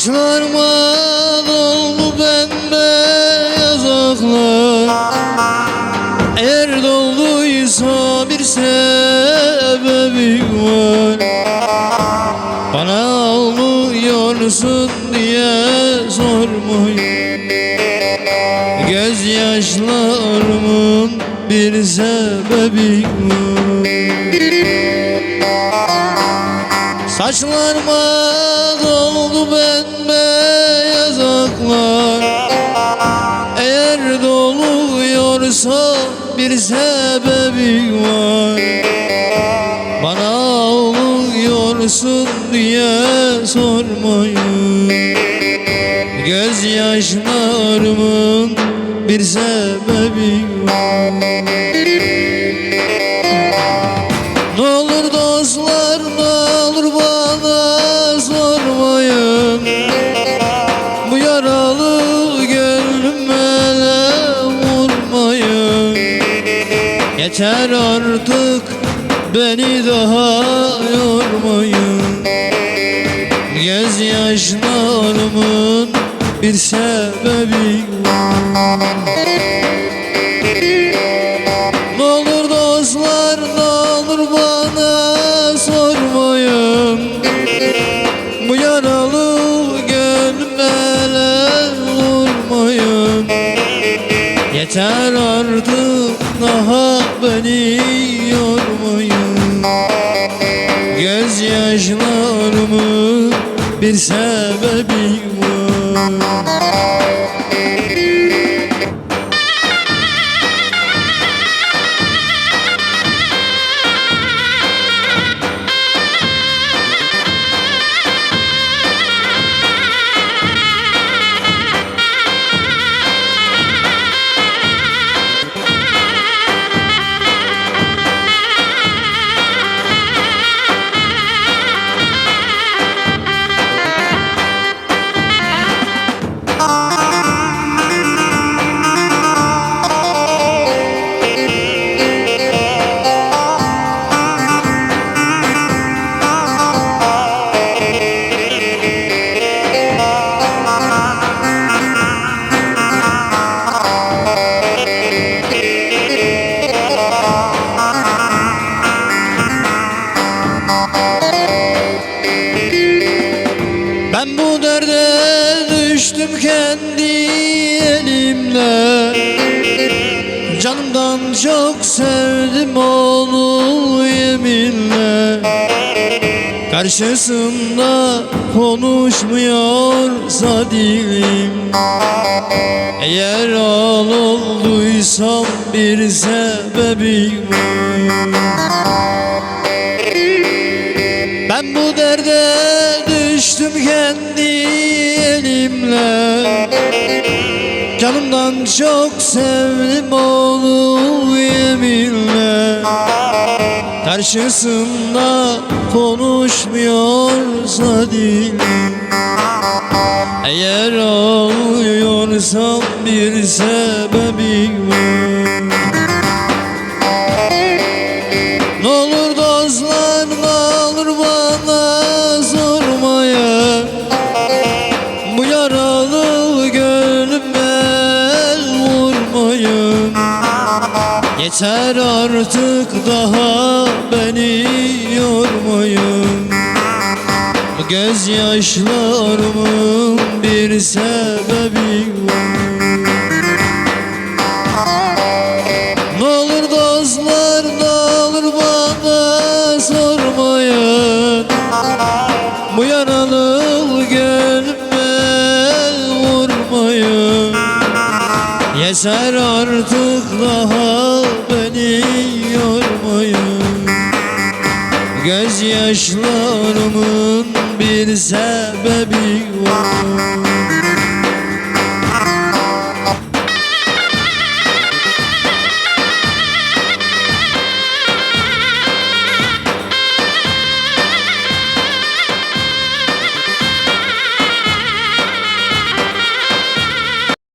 Saçlarıma doldu bembeyaz aklar Eğer dolduysa bir sebebi var. Bana ağlıyorsun diye sormayın. Gözyaşlarımın bir sebebi var Saçlarıma doldu bembeyaz aklar. Eğer doluyorsa bir sebebi var. Bana ağlıyorsun diye sormayın. Gözyaşlarımın bir sebebi var Yeter artık beni daha yormayın. Gözyaşlarımın bir sebebi var. Ne olur dostlar ne olur bana sormayın. Bu yaralı gönlüme vurmayın. Yeter artık beni yormayın Gözyaşlarımın bir sebebi var düştüm kendi elimle. Canımdan çok sevdim onu yeminle. Karşısında konuşmuyorsa dilim Eğer al olduysam bir sebebi var ben bu derde düştüm kendi elimle Canımdan çok sevdim onu yeminle Karşısında konuşmuyorsa dilim Eğer ağlıyorsam bir sebebi var Yeter artık daha beni yormayın. Gözyaşlarımın bir sebebi var. Ne olur dostlar ne olur bana sormayın. Bu yaralı gönlüme vurmayın. Yeter artık daha Gözyaşlarımın bir sebebi var.